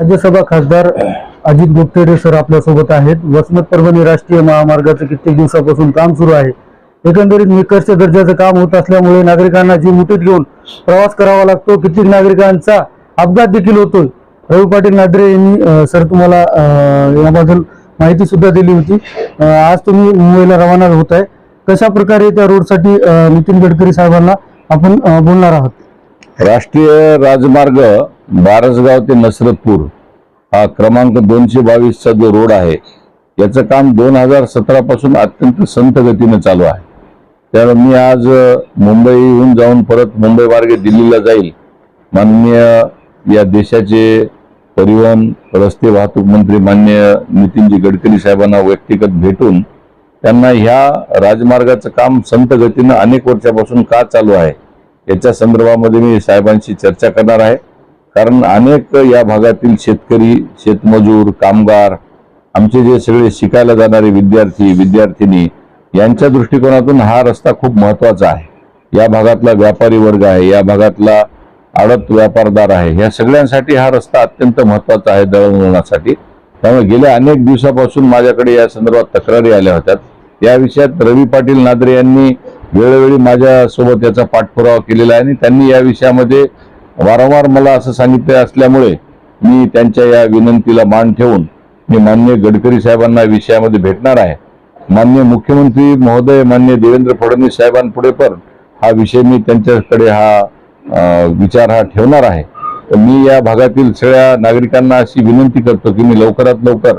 राज्यसभा खासदार अजित गुप्तेडे सर आपल्यासोबत आहेत. वसमत परभणी राष्ट्रीय महामार्गाचं कित्येक दिवसापासून काम सुरू आहे. एकंदरीत निकष दर्जाचं काम होत असल्यामुळे नागरिकांना जीव मुठीत घेऊन प्रवास करावा लागतो कित्येक नागरिकांचा अपघात देखील होतोय. रवी पाटील नादरे यांनी सर तुम्हाला याबद्दल माहिती सुद्धा दिली होती. आज तुम्ही मुंबईला रवाना होत आहे कशा प्रकारे त्या रोडसाठी नितीन गडकरी साहेबांना आपण बोलणार आहोत? राष्ट्रीय राजमार्ग बारसगाव ते नसरतपूर हा क्रमांक दोनशे बावीसचा जो रोड आहे याचं काम दोन हजार सतरापासून अत्यंत संत गतीनं चालू आहे. त्यामुळे मी आज मुंबईहून जाऊन परत मुंबई मार्गे दिल्लीला जाईल. माननीय या देशाचे परिवहन रस्ते वाहतूक मंत्री मान्य नितीनजी गडकरी साहेबांना व्यक्तिगत भेटून त्यांना ह्या राजमार्गाचं काम संत गतीनं अनेक वर्षापासून का चालू आहे याच्या संदर्भामध्ये मी साहेबांशी चर्चा करणार आहे. कारण अनेक या भागातील शेतकरी शेतमजूर कामगार आमचे जे सगळे शिकायला जाणारे विद्यार्थी विद्यार्थिनी यांच्या दृष्टिकोनातून हा रस्ता खूप महत्त्वाचा आहे. या भागातला व्यापारी वर्ग आहे या भागातला आडत व्यापारदार आहे ह्या सगळ्यांसाठी हा रस्ता अत्यंत महत्त्वाचा आहे दळणवळणासाठी त्यामुळे गेल्या अनेक दिवसापासून माझ्याकडे या संदर्भात तक्रारी आल्या होत्या. या विषयात रवी पाटील नादरे यांनी वेळोवेळी माझ्यासोबत याचा पाठपुरावा केलेला आहे आणि त्यांनी या विषयामध्ये वारंवार मला असं सांगितले असल्यामुळे मी त्यांच्या या विनंतीला मान ठेवून मी मान्य गडकरी साहेबांना विषयामध्ये भेटणार आहे. मान्य मुख्यमंत्री महोदय मान्य देवेंद्र फडणवीस साहेबांपुढे पण हा विषय मी त्यांच्याकडे हा विचार हा ठेवणार आहे. तर मी या भागातील सगळ्या नागरिकांना अशी विनंती करतो की मी लवकरात लवकर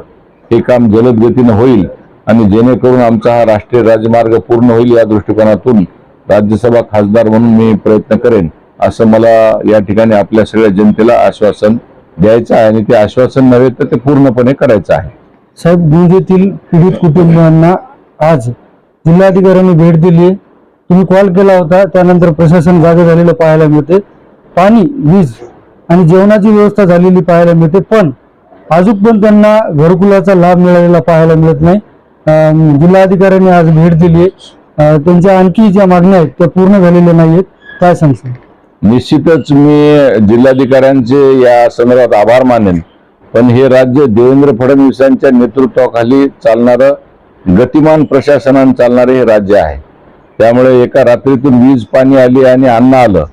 हे काम जलद गतीनं होईल. आणि जेणेकरून आमचा हा राष्ट्रीय राजमार्ग पूर्ण होईल या दृष्टिकोनातून राज्यसभा खासदार म्हणून मी प्रयत्न करेन असं मला या ठिकाणी आपल्या सगळ्या जनतेला आश्वासन द्यायचं आहे. आणि ते आश्वासन नव्हे तर ते पूर्णपणे करायचं आहे. साहेब गुंजेतील पीडित कुटुंबियांना आज जिल्हाधिकाऱ्यांनी भेट दिली आहे. तुम्ही कॉल केला होता त्यानंतर प्रशासन जागे झालेलं पाहायला मिळते. पाणी वीज आणि जेवणाची व्यवस्था झालेली पाहायला मिळते पण अजून पण त्यांना घरकुलाचा लाभ मिळालेला पाहायला मिळत नाही. जिल्हाधिकाऱ्यांनी आज भेट दिली त्यांच्या आणखी ज्या मागण्या आहेत त्या पूर्ण झालेल्या नाहीयेत काय सांगशील? निश्चितच मी जिल्हाधिकाऱ्यांचे या संदर्भात आभार मानेन. पण हे राज्य देवेंद्र फडणवीसांच्या नेतृत्वाखाली चालणारं गतिमान प्रशासनान चालणारे हे राज्य आहे. त्यामुळे एका रात्रीतून वीज पाणी आली आणि अन्न आलं.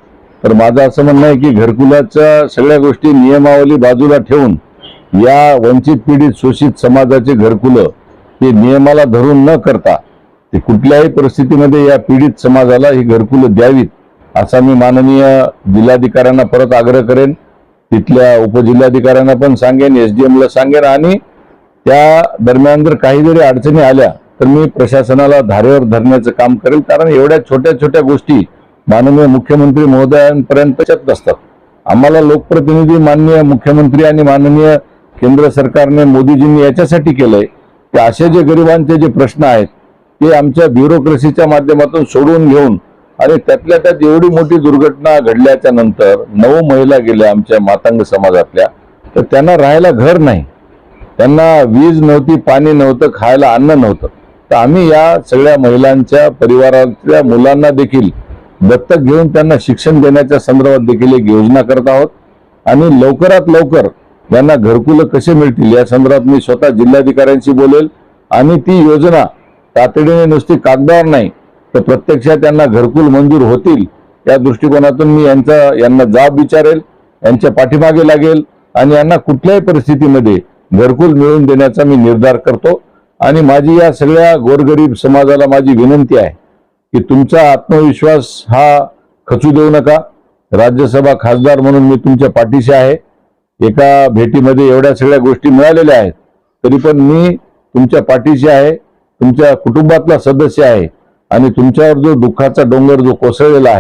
तर माझं असं म्हणणं आहे की घरकुलाच्या सगळ्या गोष्टी नियमावली बाजूला ठेवून या वंचित पीडित शोषित समाजाचे घरकुलं ते नियमाला धरून न करता ते कुठल्याही परिस्थितीमध्ये या पीडित समाजाला ही घरकुलं द्यावीत असा मी माननीय जिल्हाधिकाऱ्यांना परत आग्रह करेन. तिथल्या उपजिल्हाधिकाऱ्यांना पण सांगेन एस डी एमला सांगेन आणि त्या दरम्यान जर काही जरी अडचणी आल्या तर मी प्रशासनाला धारेवर धरण्याचं काम करेल. कारण एवढ्या छोट्या छोट्या गोष्टी माननीय मुख्यमंत्री महोदयांपर्यंत नसतात. असतात आम्हाला लोकप्रतिनिधी माननीय मुख्यमंत्री आणि माननीय केंद्र सरकारने मोदीजींनी याच्यासाठी केलंय की असे जे गरिबांचे जे प्रश्न आहेत ते आमच्या ब्युरोक्रेसीच्या माध्यमातून सोडवून घेऊन आणि त्यातल्या त्यात एवढी मोठी दुर्घटना घडल्याच्या नंतर नऊ महिला गेल्या आमच्या मातंग समाजातल्या. तर त्यांना राहायला घर नाही. त्यांना वीज नव्हती पाणी नव्हतं खायला अन्न नव्हतं. तर आम्ही या सगळ्या महिलांच्या परिवारातल्या मुलांना देखील दत्तक घेऊन त्यांना शिक्षण देण्याच्या संदर्भात देखील एक योजना करत आहोत. आणि लवकरात लवकर यांना घरकुलं कसे मिळतील? या संदर्भात मी स्वतः जिल्हाधिकाऱ्यांशी बोलेल. आणि ती योजना तातडीने नुसती कागदावर नाही तर प्रत्यक्षात त्यांना घरकुल मंजूर होतील या दृष्टिकोनातून मी यांचा यांना जाब विचारेल यांच्या पाठीमागे लागेल आणि यांना कुठल्याही परिस्थितीमध्ये घरकुल मिळवून देण्याचा मी निर्धार करतो. आणि माझी या सगळ्या गोरगरीब समाजाला माझी विनंती आहे की तुमचा आत्मविश्वास हा खचू देऊ नका. राज्यसभा खासदार म्हणून मी तुमच्या पाठीशी आहे. एका भेटीमध्ये एवढ्या सगळ्या गोष्टी मिळालेल्या आहेत. तरी पण मी तुमच्या पाठीशी आहे तुमच्या कुटुंबातला सदस्य आहे आणि तुमच्यावर जो दुःखाचा डोंगर जो कोसळलेला आहे